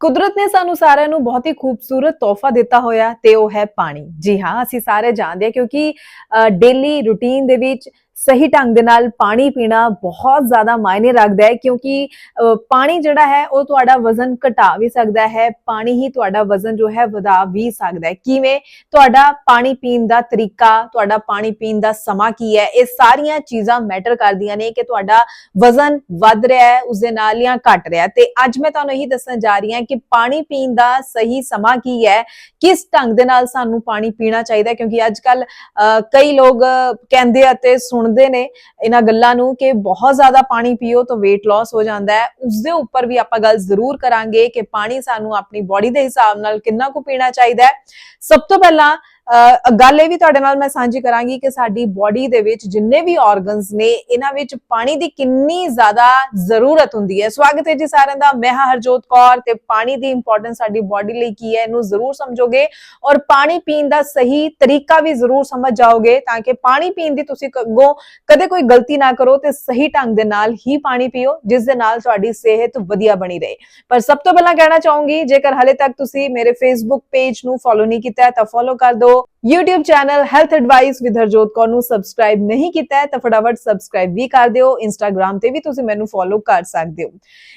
ਕੁਦਰਤ ਨੇ ਸਾਨੂੰ ਸਾਰਿਆਂ ਨੂੰ ਬਹੁਤ ਹੀ ਖੂਬਸੂਰਤ ਤੋਹਫਾ ਦਿੱਤਾ ਹੋਇਆ ਤੇ ਉਹ ਹੈ ਪਾਣੀ। ਜੀ ਹਾਂ, ਅਸੀਂ ਸਾਰੇ ਜਾਣਦੇ ਹਾਂ ਕਿਉਂਕਿ ਡੇਲੀ ਰੂਟੀਨ ਦੇ ਵਿੱਚ ਸਹੀ ਢੰਗ ਦੇ ਨਾਲ ਪਾਣੀ ਪੀਣਾ ਬਹੁਤ ਜ਼ਿਆਦਾ ਮਾਇਨੇ ਰੱਖਦਾ ਹੈ, ਕਿਉਂਕਿ ਪਾਣੀ ਜਿਹੜਾ ਹੈ, ਉਹ ਤੁਹਾਡਾ ਵਜ਼ਨ ਘਟਾ ਵੀ ਸਕਦਾ ਹੈ, ਪਾਣੀ ਹੀ ਤੁਹਾਡਾ ਵਜ਼ਨ ਜੋ ਹੈ, ਵਧਾ ਵੀ ਸਕਦਾ ਹੈ। ਕਿਵੇਂ? ਤੁਹਾਡਾ ਪਾਣੀ ਪੀਣ ਦਾ ਤਰੀਕਾ, ਤੁਹਾਡਾ ਪਾਣੀ ਪੀਣ ਦਾ ਸਮਾਂ ਕੀ ਹੈ? ਇਹ ਸਾਰੀਆਂ ਚੀਜ਼ਾਂ ਮੈਟਰ ਕਰਦੀਆਂ ਨੇ ਕਿ ਤੁਹਾਡਾ ਵਜ਼ਨ ਵੱਧ ਰਿਹਾ ਹੈ, ਉਸ ਦੇ ਨਾਲ ਜਾਂ ਘਟ ਰਿਹਾ ਤੇ ਅੱਜ ਮੈਂ ਤੁਹਾਨੂੰ ਇਹੀ ਦੱਸਣ ਜਾ ਰਹੀ ਹਾਂ ਕਿ ਪਾਣੀ ਪੀਣ ਦਾ ਸਹੀ ਸਮਾਂ ਕੀ ਹੈ? ਕਿਸ ਢੰਗ ਦੇ ਨਾਲ ਸਾਨੂੰ ਪਾਣੀ ਪੀਣਾ ਚਾਹੀਦਾ ਕਿਉਂਕਿ ਅੱਜ ਕੱਲ ਕਈ ਲੋਕ ਕਹਿੰਦੇ ਅਤੇ ਸੁਣ ਸੁਣਦੇ ਨੇ, ਇਹਨਾਂ ਗੱਲਾਂ ਨੂੰ ਕਿ ਬਹੁਤ ਜ਼ਿਆਦਾ ਪਾਣੀ ਪੀਓ ਤਾਂ weight loss ਹੋ ਜਾਂਦਾ ਹੈ। ਉਸ ਦੇ ਉੱਪਰ ਵੀ ਆਪਾਂ ਗੱਲ ਜ਼ਰੂਰ ਕਰਾਂਗੇ ਕਿ ਪਾਣੀ ਸਾਨੂੰ ਆਪਣੀ ਬਾਡੀ ਦੇ ਹਿਸਾਬ ਨਾਲ ਕਿੰਨਾ ਕੁ ਪੀਣਾ ਚਾਹੀਦਾ ਹੈ। ਸਭ ਤੋਂ ਪਹਿਲਾਂ ਗੱਲ ਇਹ ਵੀ ਤੁਹਾਡੇ ਨਾਲ ਮੈਂ ਸਾਂਝੀ ਕਰਾਂਗੀ ਕਿ ਸਾਡੀ ਬਾਡੀ ਦੇ ਵਿੱਚ ਜਿੰਨੇ ਵੀ ਆਰਗਨਸ ਨੇ, ਇਹਨਾਂ ਵਿੱਚ ਪਾਣੀ ਦੀ ਕਿੰਨੀ ਜ਼ਿਆਦਾ ਜ਼ਰੂਰਤ ਹੁੰਦੀ ਹੈ। ਸਵਾਗਤ ਹੈ ਜੀ ਸਾਰਿਆਂ ਦਾ। ਮੈਂ ਹਾਂ ਹਰਜੋਤ ਕੌਰ ਤੇ ਪਾਣੀ ਦੀ ਇੰਪੋਰਟੈਂਸ ਸਾਡੀ ਬਾਡੀ ਲਈ ਕੀ ਹੈ, ਇਹਨੂੰ ਜ਼ਰੂਰ ਸਮਝੋਗੇ। ਔਰ ਪਾਣੀ ਪੀਣ ਦਾ ਸਹੀ ਤਰੀਕਾ ਵੀ ਜ਼ਰੂਰ ਸਮਝ ਜਾਓਗੇ, ਤਾਂ ਕਿ ਪਾਣੀ ਪੀਣ ਦੀ ਤੁਸੀਂ ਅੱਗੋਂ ਕਦੇ ਕੋਈ ਗਲਤੀ ਨਾ ਕਰੋ ਤੇ ਸਹੀ ਢੰਗ ਦੇ ਨਾਲ ਹੀ ਪਾਣੀ ਪੀਓ, ਜਿਸ ਦੇ ਨਾਲ ਤੁਹਾਡੀ ਸਿਹਤ ਵਧੀਆ ਬਣੀ ਰਹੇ। ਪਰ ਸਭ ਤੋਂ ਪਹਿਲਾਂ ਕਹਿਣਾ ਚਾਹੂੰਗੀ, ਜੇਕਰ ਹਲੇ ਤੱਕ ਤੁਸੀਂ ਮੇਰੇ ਫੇਸਬੁੱਕ ਪੇਜ ਨੂੰ ਫੋਲੋ ਨਹੀਂ ਕੀਤਾ ਤਾਂ ਫੋਲੋ ਕਰ ਦਿਓ। YouTube channel health advice with Harjot Kaur ਨੂੰ ਸਬਸਕ੍ਰਾਈਬ ਨਹੀਂ ਕੀਤਾ ਹੈ, ਤਾਂ ਫਟਾਫਟ ਸਬਸਕ੍ਰਾਈਬ ਵੀ ਕਰ ਦਿਓ। Instagram ਤੇ ਵੀ ਤੁਸੀਂ ਮੈਨੂੰ ਫੋਲੋ ਕਰ ਸਕਦੇ ਹੋ।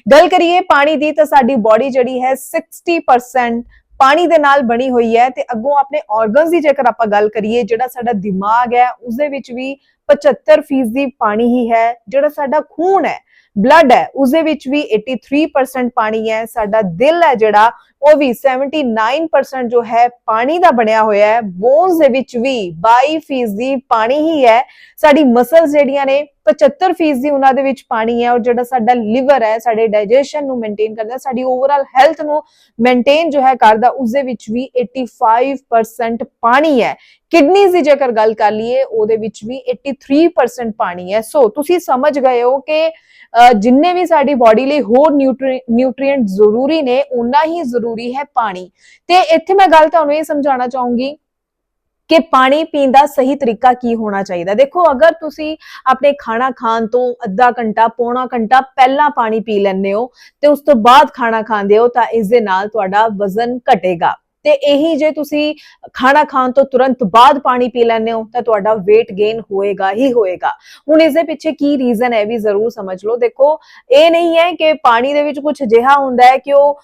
ਗੱਲ ਕਰੀਏ ਪਾਣੀ ਦੀ, ਤਾਂ ਸਾਡੀ ਬਾਡੀ ਜਿਹੜੀ ਹੈ 60% ਪਾਣੀ ਦੇ ਨਾਲ ਬਣੀ ਹੋਈ ਹੈ ਤੇ ਅੱਗੋਂ ਆਪਣੇ ਆਰਗਨਸ ਦੀ ਜੇਕਰ ਆਪਾਂ ਗੱਲ ਕਰੀਏ, ਜਿਹੜਾ ਸਾਡਾ ਦਿਮਾਗ ਹੈ ਉਸ ਦੇ ਵਿੱਚ ਵੀ 75% ਦੀ ਪਾਣੀ ਹੀ ਹੈ, ਜਿਹੜਾ ਸਾਡਾ ਖੂਨ ਹੈ ਬਲੱਡ ਹੈ ਉਸ ਦੇ ਵਿੱਚ ਵੀ 83% ਪਾਣੀ ਹੈ, ਸਾਡਾ ਦਿਲ ਹੈ ਜਿਹੜਾ, ਉਹ ਵੀ 79% ਜੋ ਹੈ ਪਾਣੀ ਦਾ ਬਣਿਆ ਹੋਇਆ ਹੈ ਬੋਨਸ ਦੇ ਵਿੱਚ ਵੀ 22% ਦੀ ਪਾਣੀ ਹੀ ਹੈ, ਸਾਡੀ ਮਸਲਸ ਜਿਹੜੀਆਂ ਨੇ 75% ਦੀ ਉਹਨਾਂ ਦੇ ਵਿੱਚ ਪਾਣੀ ਹੈ, ਔਰ ਜਿਹੜਾ ਸਾਡਾ ਲਿਵਰ ਹੈ, ਸਾਡੇ ਡਾਈਜੈਸ਼ਨ ਨੂੰ ਮੇਨਟੇਨ ਕਰਦਾ, ਸਾਡੀ ਓਵਰਆਲ ਹੈਲਥ ਨੂੰ ਮੇਨਟੇਨ ਜੋ ਹੈ ਕਰਦਾ ਉਸ ਦੇ ਵਿੱਚ ਵੀ 85% ਪਾਣੀ ਹੈ। ਕਿਡਨੀਜ਼ ਦੀ ਜੇਕਰ ਗੱਲ ਕਰ ਲਈਏ, ਉਹਦੇ ਵਿੱਚ ਵੀ 83% ਪਾਣੀ ਹੈ। ਸੋ ਤੁਸੀਂ ਸਮਝ ਗਏ ਹੋ ਕਿ ਅਹ ਜਿੰਨੇ ਵੀ ਸਾਡੀ ਬਾਡੀ ਲਈ ਹੋਰ ਨਿਊਟ੍ਰੀਐਂਟ ਜ਼ਰੂਰੀ ਨੇ ਉਨਾ ਹੀ ਜ਼ਰੂਰੀ ਹੈ ਪਾਣੀ। ਤੇ ਇੱਥੇ ਮੈਂ ਗੱਲ ਤੁਹਾਨੂੰ ਇਹ ਸਮਝਾਉਣਾ ਚਾਹੂੰਗੀ ਕਿ ਪਾਣੀ ਪੀਣ ਦਾ ਸਹੀ ਤਰੀਕਾ ਕੀ ਹੋਣਾ ਚਾਹੀਦਾ। ਦੇਖੋ, ਅਗਰ ਤੁਸੀਂ ਆਪਣੇ ਖਾਣਾ ਖਾਣ ਤੋਂ ਅੱਧਾ ਘੰਟਾ, ਪੌਣਾ ਘੰਟਾ ਪਹਿਲਾਂ ਪਾਣੀ ਪੀ ਲੈਂਦੇ ਹੋ ਤੇ ਉਸ ਤੋਂ ਬਾਅਦ ਖਾਣਾ ਖਾਂਦੇ ਹੋ ਤਾਂ ਇਸ ਦੇ ਨਾਲ ਤੁਹਾਡਾ ਵਜ਼ਨ ਘਟੇਗਾ। ਤੇ ਇਹੀ ਜੇ ਤੁਸੀਂ ਖਾਣਾ ਖਾਣ ਤੋਂ ਤੁਰੰਤ ਬਾਅਦ ਪਾਣੀ ਪੀ ਲੈਂਦੇ ਹੋ, ਤਾਂ ਤੁਹਾਡਾ weight gain ਹੋਏਗਾ ਹੀ ਹੋਏਗਾ। ਹੁਣ ਇਸ ਦੇ ਪਿੱਛੇ ਕੀ ਰੀਜ਼ਨ ਹੈ ਵੀ ਜ਼ਰੂਰ ਸਮਝ ਲਓ। ਦੇਖੋ, ਇਹ ਨਹੀਂ ਹੈ ਕਿ ਪਾਣੀ ਦੇ ਵਿੱਚ ਕੁਝ ਅਜਿਹਾ ਹੁੰਦਾ ਹੈ ਕਿ ਉਹ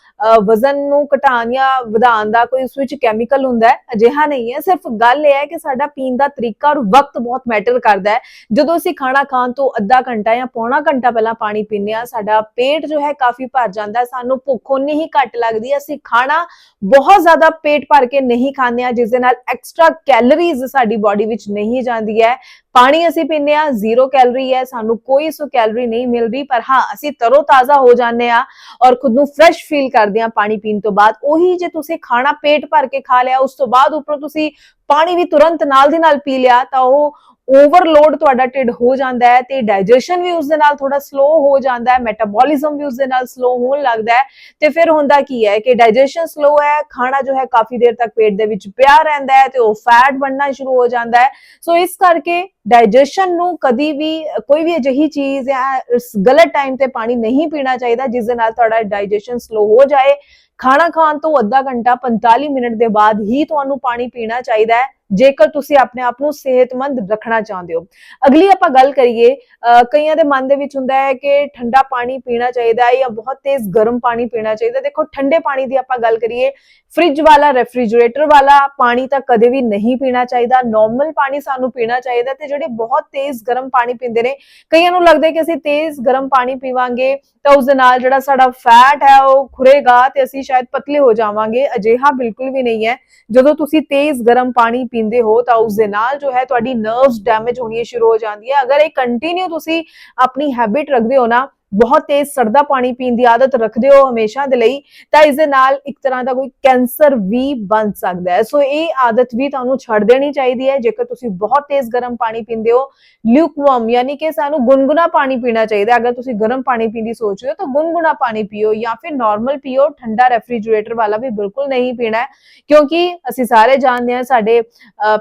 ਵਜ਼ਨ ਨੂੰ ਘਟਾਉਣ ਜਾਂ ਵਧਾਉਣ ਦਾ ਕੋਈ ਉਸ ਵਿੱਚ ਕੈਮੀਕਲ ਹੁੰਦਾ ਹੈ। ਅਜਿਹਾ ਨਹੀਂ ਹੈ। ਸਿਰਫ ਗੱਲ ਇਹ ਹੈ ਕਿ ਸਾਡਾ ਪੀਣ ਦਾ ਤਰੀਕਾ ਔਰ ਵਕਤ ਬਹੁਤ ਮੈਟਰ ਕਰਦਾ ਹੈ। ਜਦੋਂ ਅਸੀਂ ਖਾਣਾ ਖਾਣ ਤੋਂ ਅੱਧਾ ਘੰਟਾ ਜਾਂ ਪੌਣਾ ਘੰਟਾ ਪਹਿਲਾਂ ਪਾਣੀ ਪੀਂਦੇ ਆ ਸਾਡਾ ਪੇਟ ਜੋ ਹੈ ਕਾਫੀ ਭਰ ਜਾਂਦਾ ਹੈ, ਸਾਨੂੰ ਭੁੱਖ ਉਨੀ ਹੀ ਘੱਟ ਲੱਗਦੀ ਹੈ। ਅਸੀਂ ਖਾਣਾ ਬਹੁਤ ਜ਼ਿਆਦਾ ਪੇਟ ਭਰ ਕੇ ਨਹੀਂ ਖਾਂਦੇ ਆ ਜਿਸ ਦੇ ਨਾਲ ਐਕਸਟਰਾ ਕੈਲਰੀਜ਼ ਸਾਡੀ ਬਾਡੀ ਵਿੱਚ ਨਹੀਂ ਜਾਂਦੀ ਹੈ। ਪਾਣੀ ਅਸੀਂ ਪੀਂਦੇ ਆ ਜ਼ੀਰੋ ਕੈਲਰੀ ਹੈ, ਸਾਨੂੰ ਕੋਈ ਸੋ ਕੈਲਰੀ ਨਹੀਂ ਮਿਲ ਰਹੀ ਪਰ ਹਾਂ, ਅਸੀਂ ਤਰੋ ਤਾਜ਼ਾ ਹੋ ਜਾਂਦੇ ਆ ਔਰ ਖੁਦ ਨੂੰ ਫਰੈਸ਼ ਫੀਲ ਕਰਦੇ ਆ ਪਾਣੀ ਪੀਣ ਤੋਂ ਬਾਅਦ। ਉਹੀ ਜੇ ਤੁਸੀਂ ਖਾਣਾ ਪੇਟ ਭਰ ਕੇ ਖਾ ਲਿਆ, ਉਸ ਤੋਂ ਬਾਅਦ ਉੱਪਰੋਂ ਤੁਸੀਂ ਪਾਣੀ ਵੀ ਤੁਰੰਤ ਨਾਲ ਦੀ ਨਾਲ ਪੀ ਲਿਆ, ਤਾਂ ਉਹ ਓਵਰਲੋਡ ਤੁਹਾਡਾ ਢਿੱਡ ਹੋ ਜਾਂਦਾ ਹੈ ਤੇ ਡਾਈਜੈਸ਼ਨ ਵੀ ਉਸ ਦੇ ਨਾਲ ਥੋੜਾ ਸਲੋ ਹੋ ਜਾਂਦਾ ਹੈ ਮੈਟਾਬੋਲਿਜ਼ਮ ਵੀ ਉਸ ਦੇ ਨਾਲ ਸਲੋ ਹੋਣ ਲੱਗਦਾ ਹੈ ਤੇ ਫਿਰ ਹੁੰਦਾ ਕੀ ਹੈ ਕਿ ਡਾਈਜੈਸ਼ਨ ਸਲੋ ਹੈ, ਖਾਣਾ ਜੋ ਹੈ ਕਾਫੀ ਦੇਰ ਤੱਕ ਪੇਟ ਦੇ ਵਿੱਚ ਪਿਆ ਰਹਿੰਦਾ ਹੈ ਤੇ ਉਹ ਫੈਟ ਬਣਨਾ ਸ਼ੁਰੂ ਹੋ ਜਾਂਦਾ ਹੈ। ਸੋ ਇਸ ਕਰਕੇ ਡਾਈਜੈਸ਼ਨ ਨੂੰ ਕਦੀ ਵੀ, ਕੋਈ ਵੀ ਅਜਿਹੀ ਚੀਜ਼ ਜਾਂ ਗਲਤ ਟਾਈਮ ਤੇ ਪਾਣੀ ਨਹੀਂ ਪੀਣਾ ਚਾਹੀਦਾ ਜਿਸ ਦੇ ਨਾਲ ਤੁਹਾਡਾ ਡਾਈਜੈਸ਼ਨ ਸਲੋ ਹੋ ਜਾਏ ਖਾਣਾ ਖਾਣ ਤੋਂ ਅੱਧਾ ਘੰਟਾ 45 ਮਿੰਟ ਦੇ ਬਾਅਦ ਹੀ ਤੁਹਾਨੂੰ ਪਾਣੀ ਪੀਣਾ ਚਾਹੀਦਾ ਹੈ, ਜੇਕਰ ਤੁਸੀਂ ਆਪਣੇ ਆਪ ਨੂੰ ਸਿਹਤਮੰਦ ਰੱਖਣਾ ਚਾਹੁੰਦੇ ਹੋ। ਅਗਲੀ ਆਪਾਂ ਗੱਲ ਕਰੀਏ, ਅਹ ਕਈਆਂ ਦੇ ਮਨ ਦੇ ਵਿੱਚ ਹੁੰਦਾ ਹੈ ਕਿ ਠੰਡਾ ਪਾਣੀ ਪੀਣਾ ਚਾਹੀਦਾ ਹੈ ਜਾਂ ਬਹੁਤ ਤੇਜ਼ ਗਰਮ ਪਾਣੀ ਪੀਣਾ ਚਾਹੀਦਾ ਦੇਖੋ, ਠੰਡੇ ਪਾਣੀ ਦੀ ਆਪਾਂ ਗੱਲ ਕਰੀਏ, ਫ੍ਰਿਜ ਵਾਲਾ, ਰੈਫਰੀਜਰੇਟਰ ਵਾਲਾ ਪਾਣੀ ਤਾਂ ਕਦੇ ਵੀ ਨਹੀਂ ਪੀਣਾ ਚਾਹੀਦਾ। ਨਾਰਮਲ ਪਾਣੀ ਸਾਨੂੰ ਪੀਣਾ ਚਾਹੀਦਾ ਤੇ ਜਿਹੜੇ ਬਹੁਤ ਤੇਜ਼ ਗਰਮ ਪਾਣੀ ਪੀਂਦੇ ਨੇ, ਕਈਆਂ ਨੂੰ ਲੱਗਦਾ ਹੈ ਕਿ ਅਸੀਂ ਤੇਜ਼ ਗਰਮ ਪਾਣੀ ਪੀਵਾਂਗੇ ਤਾਂ ਉਸ ਦੇ ਨਾਲ ਜਿਹੜਾ ਸਾਡਾ ਫੈਟ ਹੈ ਉਹ ਖੁਰੇਗਾ ਤੇ ਅਸੀਂ ਸ਼ਾਇਦ ਪਤਲੇ ਹੋ ਜਾਵਾਂਗੇ, ਅਜਿਹਾ ਬਿਲਕੁਲ ਵੀ ਨਹੀਂ ਹੈ। ਜਦੋਂ ਤੁਸੀਂ ਤੇਜ਼ ਗਰਮ ਪਾਣੀ ਪੀਂਦੇ ਹੋ ਤਾਂ ਉਸ ਦੇ ਨਾਲ ਜੋ ਹੈ ਤੁਹਾਡੀ ਨਰਵਸ ਡੈਮੇਜ ਹੋਣੀ ਸ਼ੁਰੂ ਹੋ ਜਾਂਦੀ ਹੈ ਅਗਰ ਇਹ ਕੰਟੀਨਿਊ ਤੁਸੀਂ ਆਪਣੀ ਹੈਬਿਟ ਰੱਖਦੇ ਹੋ ਨਾ ਬਹੁਤ ਤੇਜ਼ ਸਰਦਾ ਪਾਣੀ ਪੀਣ ਦੀ ਆਦਤ ਰੱਖਦੇ ਹੋ ਹਮੇਸ਼ਾ ਦੇ ਲਈ, ਤਾਂ ਇਸ ਦੇ ਨਾਲ ਇੱਕ ਤਰ੍ਹਾਂ ਦਾ ਕੋਈ ਕੈਂਸਰ ਵੀ ਬਣ ਸਕਦਾ ਹੈ। ਸੋ ਇਹ ਆਦਤ ਵੀ ਤੁਹਾਨੂੰ ਛੱਡ ਦੇਣੀ ਚਾਹੀਦੀ ਹੈ। ਜੇਕਰ ਤੁਸੀਂ ਬਹੁਤ ਤੇਜ਼ ਗਰਮ ਪਾਣੀ ਪੀਂਦੇ ਹੋ ਲਿਊਕਵਾਰਮ ਯਾਨੀ ਕਿ ਸਾਨੂੰ ਗੁਨਗੁਨਾ ਪਾਣੀ ਪੀਣਾ ਚਾਹੀਦਾ ਅਗਰ ਤੁਸੀਂ ਗਰਮ ਪਾਣੀ ਪੀਣ ਦੀ ਸੋਚ ਰਹੇ ਹੋ, ਤਾਂ ਗੁਨਗੁਨਾ ਪਾਣੀ ਪੀਓ ਜਾਂ ਫਿਰ ਨਾਰਮਲ ਪੀਓ। ਠੰਡਾ ਰੈਫਰੀਜਰੇਟਰ ਵਾਲਾ ਵੀ ਬਿਲਕੁਲ ਨਹੀਂ ਪੀਣਾ ਹੈ, ਕਿਉਂਕਿ ਅਸੀਂ ਸਾਰੇ ਜਾਣਦੇ ਹਾਂ ਸਾਡੇ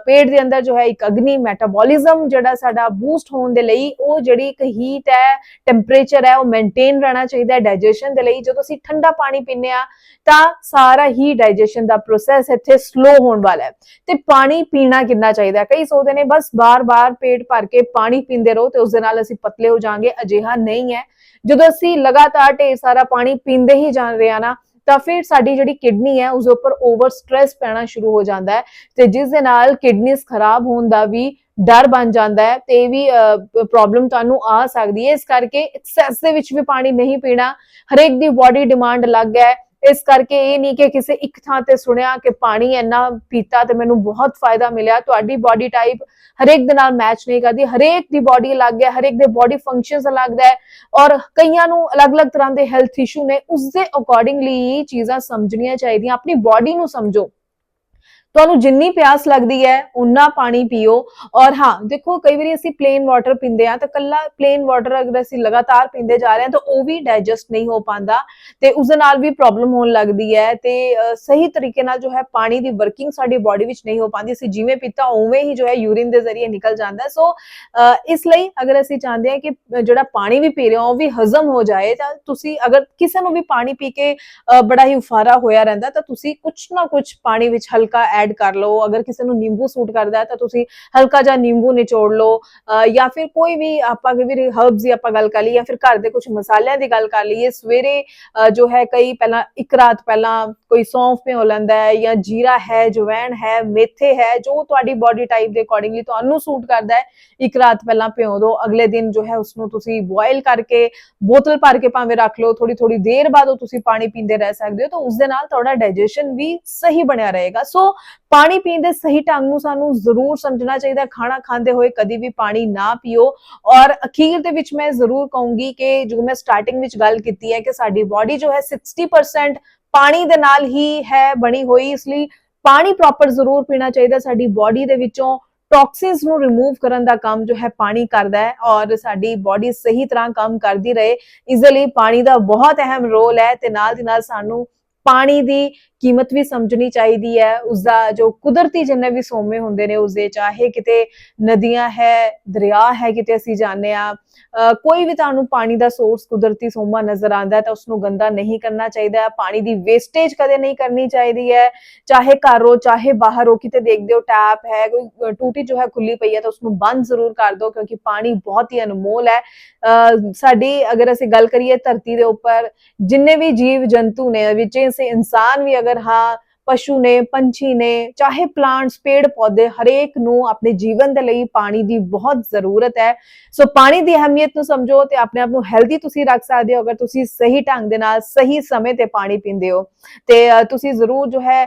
ਪੇਟ ਦੇ ਅੰਦਰ ਜੋ ਹੈ ਇੱਕ ਅਗਨੀ ਮੈਟਾਬੋਲਿਜ਼ਮ ਜਿਹੜਾ ਸਾਡਾ ਬੂਸਟ ਹੋਣ ਦੇ ਲਈ, ਉਹ ਜਿਹੜੀ ਇੱਕ ਹੀਟ ਹੈ ਟੈਂਪਰੇਚਰ ਹੈ ਹੈ, ਉਹ ਮੇਨਟੇਨ ਰਹਿਣਾ ਚਾਹੀਦਾ ਹੈ ਡਾਈਜੈਸ਼ਨ ਦੇ ਲਈ। ਜਦੋਂ ਅਸੀਂ ਠੰਡਾ ਪਾਣੀ ਪੀਂਦੇ ਆ ਤਾਂ ਸਾਰਾ ਹੀ ਡਾਈਜੈਸ਼ਨ ਦਾ ਪ੍ਰੋਸੈਸ ਇੱਥੇ ਸਲੋ ਹੋਣ ਵਾਲਾ ਹੈ। ਤੇ ਪਾਣੀ ਪੀਣਾ ਕਿੰਨਾ ਚਾਹੀਦਾ ਕਈ ਸੋਚਦੇ ਨੇ, ਬਸ ਬਾਰ-ਬਾਰ ਪੇਟ ਭਰ ਕੇ ਪਾਣੀ ਪੀਂਦੇ ਰਹੋ ਤੇ ਉਸ ਦੇ ਨਾਲ ਅਸੀਂ ਪਤਲੇ ਹੋ ਜਾਾਂਗੇ ਅਜਿਹਾ ਨਹੀਂ ਹੈ। ਜਦੋਂ ਅਸੀਂ ਲਗਾਤਾਰ ਢੇਰ ਸਾਰਾ ਪਾਣੀ ਪੀਂਦੇ ਹੀ ਜਾ ਰਹੇ ਆ ਨਾ, ਤਾਂ ਫਿਰ ਸਾਡੀ ਜਿਹੜੀ ਕਿਡਨੀ ਹੈ, ਉਸ ਉੱਪਰ ਓਵਰ ਸਟ੍ਰੈਸ ਪੈਣਾ ਸ਼ੁਰੂ ਹੋ ਜਾਂਦਾ ਹੈ। ਤੇ ਜਿਸ ਦੇ ਨਾਲ ਕਿਡਨੀਜ਼ ਖਰਾਬ ਹੋਣ ਦਾ ਵੀ ਡਰ ਬਣ ਜਾਂਦਾ ਹੈ ਤੇ ਵੀ ਪ੍ਰੋਬਲਮ ਤੁਹਾਨੂੰ ਆ ਸਕਦੀ ਹੈ। ਇਸ ਕਰਕੇ ਐਕਸੈਸ ਦੇ ਵਿੱਚ ਵੀ ਪਾਣੀ ਨਹੀਂ ਪੀਣਾ। ਹਰੇਕ ਦੀ ਬਾਡੀ ਡਿਮਾਂਡ ਅਲੱਗ ਹੈ। ਇਸ ਕਰਕੇ ਇਹ ਨਹੀਂ ਕਿ ਕਿਸੇ ਇੱਕ ਥਾਂ ਤੇ ਸੁਣਿਆ ਕਿ ਪਾਣੀ ਇੰਨਾ ਪੀਤਾ ਤੇ ਮੈਨੂੰ ਬਹੁਤ ਫਾਇਦਾ ਮਿਲਿਆ। ਤੁਹਾਡੀ ਬਾਡੀ ਟਾਈਪ ਹਰੇਕ ਦੇ ਨਾਲ ਮੈਚ ਨਹੀਂ ਕਰਦੀ। ਹਰੇਕ ਦੀ ਬਾਡੀ ਅਲੱਗ ਹੈ, ਹਰੇਕ ਦੇ ਬਾਡੀ ਫੰਕਸ਼ਨਸ ਅਲੱਗ ਹੈ ਔਰ ਕਈਆਂ ਨੂੰ ਅਲੱਗ-ਅਲੱਗ ਤਰ੍ਹਾਂ ਦੇ ਹੈਲਥ ਇਸ਼ੂ ਨੇ ਉਸ ਦੇ ਅਕੋਰਡਿੰਗਲੀ ਚੀਜ਼ਾਂ ਸਮਝਣੀਆਂ ਚਾਹੀਦੀਆਂ। ਆਪਣੀ ਬਾਡੀ ਨੂੰ ਸਮਝੋ। ਤੁਹਾਨੂੰ ਜਿੰਨੀ ਪਿਆਸ ਲੱਗਦੀ ਹੈ ਉਨਾ ਪਾਣੀ ਪੀਓ। ਔਰ ਹਾਂ, ਦੇਖੋ, ਕਈ ਵਾਰੀ ਅਸੀਂ ਪਲੇਨ ਵਾਟਰ ਪੀਂਦੇ ਆ ਤਾਂ ਕੱਲਾ ਪਲੇਨ ਵਾਟਰ ਅਗਰ ਅਸੀਂ ਲਗਾਤਾਰ ਪੀਂਦੇ ਜਾ ਰਹੇ ਹਾਂ ਤਾਂ ਉਹ ਵੀ ਡਾਈਜੈਸਟ ਨਹੀਂ ਹੋ ਪਾਉਂਦਾ ਤੇ ਉਸ ਦੇ ਨਾਲ ਵੀ ਪ੍ਰੋਬਲਮ ਹੋਣ ਲੱਗਦੀ ਹੈ ਤੇ ਸਹੀ ਤਰੀਕੇ ਨਾਲ ਜੋ ਹੈ ਪਾਣੀ ਦੀ ਵਰਕਿੰਗ ਸਾਡੀ ਬਾਡੀ ਵਿੱਚ ਨਹੀਂ ਹੋ ਪਾਉਂਦੀ। ਅਸੀਂ ਜਿਵੇਂ ਪੀਤਾ ਉਵੇਂ ਹੀ ਜੋ ਹੈ ਯੂਰਿਨ ਦੇ ਜ਼ਰੀਏ ਨਿਕਲ ਜਾਂਦਾ। ਸੋ ਇਸ ਲਈ ਅਗਰ ਅਸੀਂ ਚਾਹੁੰਦੇ ਹਾਂ ਕਿ ਜਿਹੜਾ ਪਾਣੀ ਵੀ ਪੀ ਰਹੇ ਹੋ ਉਹ ਵੀ ਹਜ਼ਮ ਹੋ ਜਾਏ ਤਾਂ ਤੁਸੀਂ ਅਗਰ ਕਿਸੇ ਨੂੰ ਵੀ ਪਾਣੀ ਪੀ ਕੇ ਬੜਾ ਹੀ ਉਫਾਰਾ ਹੋਇਆ ਰਹਿੰਦਾ ਤਾਂ ਤੁਸੀਂ ਕੁਛ ਨਾ ਕੁਛ ਪਾਣੀ ਵਿੱਚ ਹਲਕਾ ਐਡ ਕਰ ਲਓ। ਅਗਰ ਕਿਸੇ ਨੂੰ ਨਿੰਬੂ ਸੂਟ ਕਰਦਾ ਹੈ ਤਾਂ ਤੁਸੀਂ ਹਲਕਾ ਜਿਹਾ ਨਿੰਬੂ ਨਿਚੋੜ ਲਓ ਜਾਂ ਫਿਰ ਕੋਈ ਵੀ ਆਪਾਂ ਕਿ ਵੀ ਹਰਬਸ ਦੀ ਆਪਾਂ ਗੱਲ ਕਰ ਲਈ ਜਾਂ ਫਿਰ ਘਰ ਦੇ ਕੁਝ ਮਸਾਲਿਆਂ ਦੀ ਗੱਲ ਕਰ ਲਈਏ, ਸਵੇਰੇ ਜੋ ਹੈ ਕਈ ਪਹਿਲਾਂ ਇੱਕ ਰਾਤ ਪਹਿਲਾਂ ਕੋਈ ਸੌਂਫ ਭਿਓ ਲੈਂਦਾ ਹੈ ਜਾਂ ਜੀਰਾ ਹੈ, ਜਵੈਣ ਹੈ, ਮੇਥੇ ਹੈ, ਜੋ ਤੁਹਾਡੀ ਬਾਡੀ ਟਾਈਪ ਦੇ ਅਕੋਰਡਿੰਗਲੀ ਤੁਹਾਨੂੰ ਸੂਟ ਕਰਦਾ ਹੈ, ਇੱਕ ਰਾਤ ਪਹਿਲਾਂ ਭਿਓ ਦਿਓ ਅਗਲੇ ਦਿਨ ਜੋ ਹੈ ਉਸ ਨੂੰ ਤੁਸੀਂ ਬੋਇਲ ਕਰਕੇ ਬੋਤਲ ਭਰ ਕੇ ਭਾਵੇਂ ਰੱਖ ਲਓ ਥੋੜੀ ਥੋੜੀ ਦੇਰ ਬਾਅਦ ਉਹ ਤੁਸੀਂ ਪਾਣੀ ਪੀਂਦੇ ਰਹਿ ਸਕਦੇ ਹੋ ਤਾਂ ਉਸ ਦੇ ਨਾਲ ਤੁਹਾਡਾ ਡਾਈਜੈਸ਼ਨ ਵੀ ਸਹੀ ਬਣਿਆ ਰਹੇਗਾ। ਸੋ ਪਾਣੀ ਪੀਣ ਦੇ ਸਹੀ ਢੰਗ ਨੂੰ ਸਾਨੂੰ ਜ਼ਰੂਰ ਸਮਝਣਾ ਚਾਹੀਦਾ ਖਾਣਾ ਖਾਂਦੇ ਹੋਏ ਕਦੀ ਵੀ ਪਾਣੀ ਨਾ ਪੀਓ। ਔਰ ਅਖੀਰ ਦੇ ਵਿੱਚ ਮੈਂ ਜ਼ਰੂਰ ਕਹੂੰਗੀ ਕਿ ਜੋ ਮੈਂ ਸਟਾਰਟਿੰਗ ਵਿੱਚ ਗੱਲ ਕੀਤੀ ਹੈ ਕਿ ਸਾਡੀ ਬਾਡੀ ਜੋ ਹੈ 60% ਪਾਣੀ ਦੇ ਨਾਲ ਹੀ ਹੈ, ਬਣੀ ਹੋਈ। ਇਸ ਲਈ ਪਾਣੀ ਪ੍ਰੋਪਰ ਜ਼ਰੂਰ ਪੀਣਾ ਚਾਹੀਦਾ ਸਾਡੀ ਬਾਡੀ ਦੇ ਵਿੱਚੋਂ ਟੌਕਸਿਨਸ ਨੂੰ ਰਿਮੂਵ ਕਰਨ ਦਾ ਕੰਮ ਜੋ ਹੈ ਪਾਣੀ ਕਰਦਾ ਹੈ ਔਰ ਸਾਡੀ ਬਾਡੀ ਸਹੀ ਤਰ੍ਹਾਂ ਕੰਮ ਕਰਦੀ ਰਹੇ। ਇਸ ਲਈ ਪਾਣੀ ਦਾ ਬਹੁਤ ਅਹਿਮ ਰੋਲ ਹੈ ਤੇ ਨਾਲ ਦੀ ਨਾਲ ਸਾਨੂੰ ਪਾਣੀ ਦੀ ਕੀਮਤ ਵੀ ਸਮਝਣੀ ਚਾਹੀਦੀ ਹੈ ਉਸ ਦਾ ਜੋ ਕੁਦਰਤੀ ਜਿੰਨੇ ਵੀ ਸੋਮੇ ਹੁੰਦੇ ਨੇ ਉਸ ਦੇ ਚਾਹੇ ਕਿਤੇ ਨਦੀਆਂ ਹੈ ਦਰਿਆ ਹੈ ਕਿਤੇ ਅਸੀਂ ਜਾਂਦੇ ਆ ਕੋਈ ਵੀ ਤੁਹਾਨੂੰ ਪਾਣੀ ਦਾ ਸੋਰਸ ਕੁਦਰਤੀ ਸੋਮਾ ਨਜ਼ਰ ਆਉਂਦਾ ਤਾਂ ਉਸ ਨੂੰ ਗੰਦਾ ਨਹੀਂ ਕਰਨਾ ਚਾਹੀਦਾ ਪਾਣੀ ਦੀ ਵੇਸਟੇਜ ਕਦੇ ਨਹੀਂ ਕਰਨੀ ਚਾਹੀਦੀ ਹੈ ਚਾਹੇ ਘਰ ਹੋ ਚਾਹੇ ਬਾਹਰ ਹੋ ਕਿਤੇ ਦੇਖਦੇ ਹੋ ਟੈਪ ਹੈ ਕੋਈ ਟੂਟੀ ਜੋ ਹੈ ਖੁੱਲੀ ਪਈ ਹੈ ਤਾਂ ਉਸ ਨੂੰ ਬੰਦ ਜ਼ਰੂਰ ਕਰ ਦਿਓ ਕਿਉਂਕਿ ਪਾਣੀ ਬਹੁਤ ਹੀ ਅਨਮੋਲ ਹੈ। ਅ, ਸਾਡੀ ਅਗਰ ਅਸੀਂ ਗੱਲ ਕਰੀਏ ਧਰਤੀ ਦੇ ਉੱਪਰ ਜਿੰਨੇ ਵੀ ਜੀਵ ਜੰਤੂ ਨੇ ਵਿੱਚ ਇਨਸਾਨ ਵੀ ਅਗਰ ਹਾਂ ਪਸ਼ੂ ਨੇ ਪੰਛੀ ਨੇ ਚਾਹੇ ਪਲਾਂਟਸ ਪੇੜ ਪੌਦੇ ਹਰੇਕ ਨੂੰ ਆਪਣੇ ਜੀਵਨ ਦੇ ਲਈ ਪਾਣੀ ਦੀ ਬਹੁਤ ਜ਼ਰੂਰਤ ਹੈ। ਸੋ ਪਾਣੀ ਦੀ ਅਹਿਮੀਅਤ ਨੂੰ ਸਮਝੋ ਤੇ ਆਪਣੇ ਆਪ ਨੂੰ ਹੈਲਦੀ ਤੁਸੀਂ ਰੱਖ ਸਕਦੇ ਹੋ ਅਗਰ ਤੁਸੀਂ ਸਹੀ ਢੰਗ ਦੇ ਨਾਲ ਸਹੀ ਸਮੇਂ ਤੇ ਪਾਣੀ ਪੀਂਦੇ ਹੋ। ਤੇ ਤੁਸੀਂ ਜ਼ਰੂਰ ਜੋ ਹੈ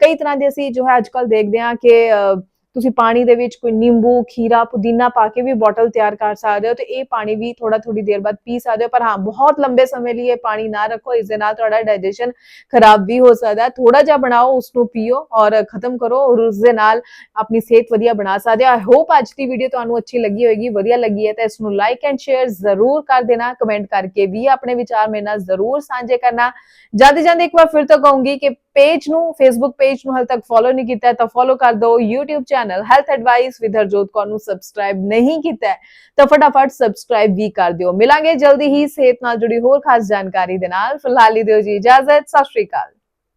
ਕਈ ਤਰ੍ਹਾਂ ਦੇ ਅਸੀਂ ਜੋ ਹੈ ਅੱਜਕੱਲ ਦੇਖਦੇ ਹਾਂ ਕਿ ਅ, ਤੁਸੀਂ ਪਾਣੀ ਦੇ ਵਿੱਚ ਕੋਈ ਨਿੰਬੂ, ਖੀਰਾ, ਪੁਦੀਨਾ ਪਾ ਕੇ ਵੀ ਬੋਟਲ ਤਿਆਰ ਕਰ ਸਕਦੇ ਹੋ ਤੇ ਇਹ ਪਾਣੀ ਵੀ ਥੋੜਾ ਥੋੜੀ ਦੇਰ ਬਾਅਦ ਪੀ ਸਕਦੇ ਹੋ। ਪਰ ਹਾਂ, ਬਹੁਤ ਲੰਬੇ ਸਮੇਂ ਲਈ ਇਹ ਪਾਣੀ ਨਾ ਰੱਖੋ, ਇਸ ਦੇ ਨਾਲ ਤੁਹਾਡਾ ਡਾਈਜੈਸ਼ਨ ਖਰਾਬ ਵੀ ਹੋ ਸਕਦਾ। ਥੋੜਾ ਜਿਹਾ ਬਣਾਓ ਉਸ ਨੂੰ ਪੀਓ ਔਰ ਖਤਮ ਕਰੋ ਔਰ ਉਸ ਦੇ ਨਾਲ ਆਪਣੀ ਸਿਹਤ ਵਧੀਆ ਬਣਾ ਸਕਦੇ ਹੋ। ਆਈ ਹੋਪ ਅੱਜ ਦੀ ਵੀਡੀਓ ਤੁਹਾਨੂੰ ਅੱਛੀ ਲੱਗੀ ਹੋਏਗੀ, ਵਧੀਆ ਲੱਗੀ ਹੈ ਤਾਂ ਇਸ ਨੂੰ ਲਾਈਕ ਐਂਡ ਸ਼ੇਅਰ ਜ਼ਰੂਰ ਕਰ ਦੇਣਾ। ਕਮੈਂਟ ਕਰਕੇ ਵੀ ਆਪਣੇ ਵਿਚਾਰ ਮੇਰੇ ਨਾਲ ਜ਼ਰੂਰ ਸਾਂਝੇ ਕਰਨਾ। ਜਾਂਦੇ ਜਾਂਦੇ ਇੱਕ ਵਾਰ ਫਿਰ ਤੋਂ ਕਹੂੰਗੀ ਕਿ ਪੇਜ ਨੂੰ ਫੇਸਬੁੱਕ ਪੇਜ ਨੂੰ ਹਾਲ ਤੱਕ ਫੋਲੋ ਨਹੀਂ ਕੀਤਾ ਤਾਂ ਫੋਲੋ ਕਰ ਦਿਓ YouTube channel health advice with Harjot Kaur ਨੂੰ ਸਬਸਕ੍ਰਾਈਬ ਨਹੀਂ ਕੀਤਾ ਤਾਂ ਫਟਾਫਟ ਸਬਸਕ੍ਰਾਈਬ ਵੀ ਕਰ ਦਿਓ। ਮਿਲਾਂਗੇ ਜਲਦੀ ਹੀ ਸਿਹਤ ਨਾਲ ਜੁੜੀ ਹੋਰ ਖਾਸ ਜਾਣਕਾਰੀ ਦੇ ਨਾਲ। ਫਿਲਹਾਲ ਹੀ ਦਿਓ ਜੀ ਇਜਾਜ਼ਤ, ਸਤਿ ਸ਼੍ਰੀ ਅਕਾਲ।